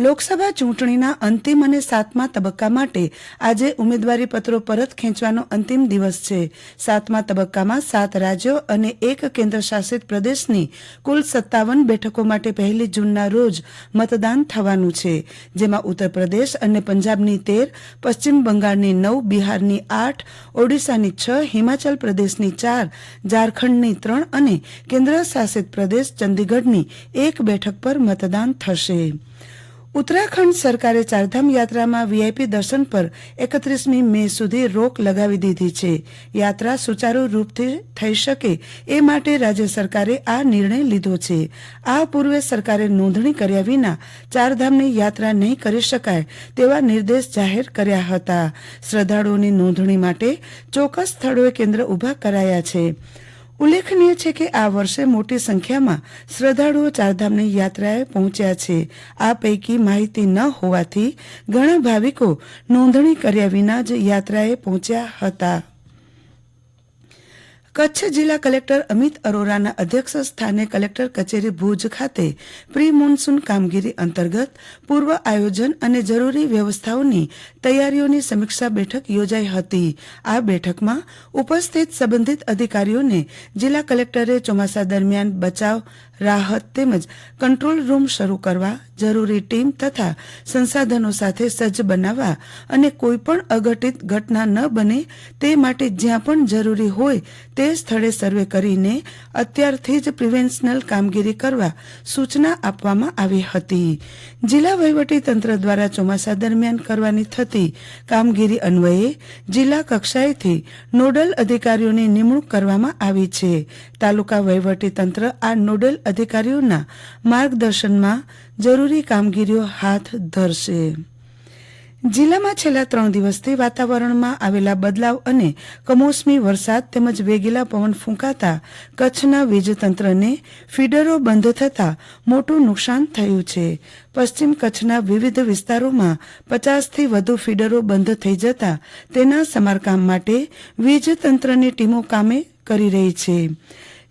લોકસભા ચૂંટણીના અંતિમ અને સાતમા તબક્કા માટે આજે ઉમેદવારી પત્રો પરત ખેંચવાનો અંતિમ દિવસ છે. સાતમા તબક્કામાં સાત રાજ્યો અને એક કેન્દ્ર શાસિત પ્રદેશની કુલ સત્તાવન બેઠકો માટે પહેલી જૂનના રોજ મતદાન થવાનું છે. જેમાં ઉત્તર પ્રદેશ અને પંજાબની તેર, પશ્ચિમ બંગાળની નવ, બિહારની આઠ, ઓડિશાની છ, હિમાચલ પ્રદેશની ચાર, ઝારખંડની ત્રણ અને કેન્દ્ર શાસિત પ્રદેશ ચંદીગઢની એક બેઠક પર મતદાન થશે. ઉત્તરાખંડ સરકારે ચારધામ યાત્રામાં વીઆઈપી દર્શન પર એકત્રીસમી મે સુધી રોક લગાવી દીધી છે. યાત્રા સુચારુ રૂપથી થઈ શકે એ માટે રાજ્ય સરકારે આ નિર્ણય લીધો છે. આ પૂર્વે સરકારે નોંધણી કર્યા વિના ચારધામની યાત્રા નહીં કરી શકાય તેવા નિર્દેશ જાહેર કર્યા હતા. શ્રદ્ધાળુઓની નોંધણી માટે ચોક્કસ સ્થળોએ કેન્દ્ર ઊભા કરાયા છે. ઉલ્લેખનીય છે કે આ વર્ષે મોટી સંખ્યામાં શ્રદ્ધાળુઓ ચારધામની યાત્રાએ પહોંચ્યા છે. આ પૈકી માહિતી ન હોવાથી ઘણા ભાવિકો નોંધણી કર્યા વિના જ યાત્રાએ પહોંચ્યા હતા. કચ્છ જિલ્લા કલેક્ટર અમિત અરોરાના અધ્યક્ષ સ્થાને કલેક્ટર કચેરી ભુજ ખાતે પ્રી મોન્સૂન કામગીરી અંતર્ગત પૂર્વ આયોજન અને જરૂરી વ્યવસ્થાઓની તૈયારીઓની સમીક્ષા બેઠક યોજાઈ હતી. આ બેઠકમાં ઉપસ્થિત સંબંધિત અધિકારીઓને જિલ્લા કલેક્ટરે ચોમાસા દરમિયાન બચાવ, રાહત તેમજ કંટ્રોલ રૂમ શરૂ કરવા જરૂરી ટીમ તથા સંસાધનો સાથે સજ્જ બનાવવા અને કોઈપણ અઘટિત ઘટના ન બને તે માટે જ્યાં પણ જરૂરી હોય તે સ્થળે સર્વે કરીને અત્યારથી જ પ્રિવેન્શનલ કામગીરી કરવા સૂચના આપવામાં આવી હતી. જિલ્લા વહીવટી તંત્ર દ્વારા ચોમાસા દરમિયાન કરવાની થતી કામગીરી અન્વયે જિલ્લા કક્ષાએથી નોડલ અધિકારીઓની નિમણૂક કરવામાં આવી છે. તાલુકા વહીવટી તંત્ર આ નોડલ અધિકારીઓના માર્ગદર્શનમાં જરૂરી કામગીરીઓ હાથ ધરશે. જિલ્લામાં છેલ્લા ત્રણ દિવસથી વાતાવરણમાં આવેલા બદલાવ અને કમોસમી વરસાદ તેમજ વેગીલા પવન ફૂંકાતા કચ્છના વીજતંત્રને ફીડરો બંધ થતાં મોટું નુકસાન થયું છે. પશ્ચિમ કચ્છના વિવિધ વિસ્તારોમાં પચાસથી વધુ ફીડરો બંધ થઈ જતા તેના સમારકામ માટે વીજતંત્રની ટીમો કામે કરી રહી છે.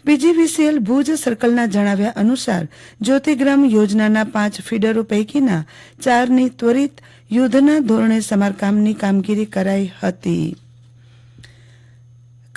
પીજીવીસીએલ ભુજ સર્કલના જણાવ્યા અનુસાર, જ્યોતિગ્રામ યોજનાના પાંચ ફીડરો પૈકીના ચારની ત્વરિત યુદ્ધના ધોરણે સમારકામની કામગીરી કરાઈ હતી.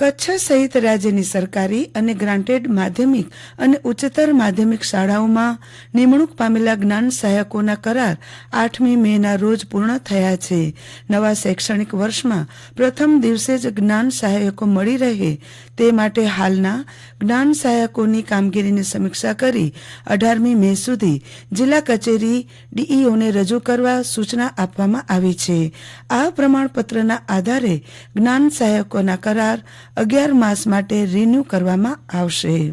કચ્છ સહિત રાજ્યની સરકારી અને ગ્રાન્ટેડ માધ્યમિક અને ઉચ્ચતર માધ્યમિક શાળાઓમાં નિમણૂક પામેલા જ્ઞાન સહાયકોના કરાર આઠમી મેના રોજ પૂર્ણ થયા છે. નવા શૈક્ષણિક વર્ષમાં પ્રથમ દિવસે જ જ્ઞાન સહાયકો મળી રહે તે માટે હાલના જ્ઞાન સહાયકોની કામગીરીની સમીક્ષા કરી અઢારમી મે સુધી જિલ્લા કચેરી ડીઈઓને રજૂ કરવા સૂચના આપવામાં આવી છે. આ પ્રમાણપત્રના આધારે જ્ઞાન સહાયકોના કરાર અગિયાર માસ માટે રિન્યુ કરવામાં આવશે.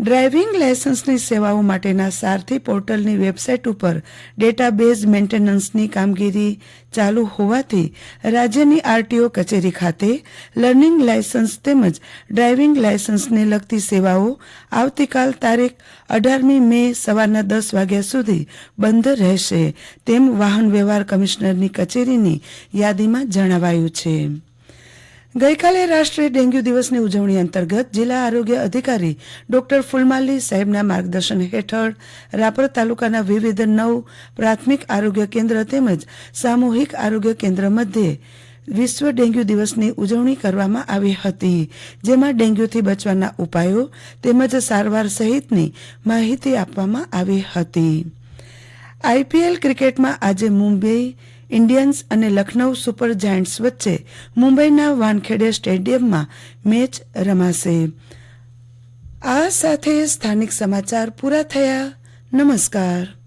ડ્રાઇવિંગ લાયસન્સની સેવાઓ માટેના સારથી પોર્ટલની વેબસાઇટ ઉપર ડેટાબેઝ મેન્ટેનન્સની કામગીરી ચાલુ હોવાથી રાજ્યની આરટીઓ કચેરી ખાતે લર્નિંગ લાયસન્સ તેમજ ડ્રાઇવિંગ લાયસન્સને લગતી સેવાઓ આવતીકાલ તારીખ અઢારમી મે સવારના દસ વાગ્યા સુધી બંધ રહેશે. તેમ વાહન વ્યવહાર કમિશનરની કચેરીની યાદીમાં જણાવાયું છે. ગઈકાલે રાષ્ટ્રીય ડેન્ગ્યુ દિવસની ઉજવણી અંતર્ગત જિલ્લા આરોગ્ય અધિકારી ડોક્ટર ફૂલમાલી સાહેબના માર્ગદર્શન હેઠળ રાપર તાલુકાના વિવિધ નવ પ્રાથમિક આરોગ્ય કેન્દ્ર તેમજ સામૂહિક આરોગ્ય કેન્દ્ર મધ્યે વિશ્વ ડેન્ગ્યુ દિવસની ઉજવણી કરવામાં આવી હતી, જેમાં ડેન્ગ્યુથી બચવાના ઉપાયો તેમજ સારવાર સહિતની માહિતી આપવામાં આવી હતી. આઈપીએલ ક્રિકેટમાં આજે મુંબઈ ઇન્ડિયન્સ અને લખનૌ સુપર જાયન્ટ્સ વચ્ચે મુંબઈના વાનખેડે સ્ટેડિયમમાં મેચ રમાશે. આ સાથે સ્થાનિક સમાચાર પૂરા થયા. નમસ્કાર.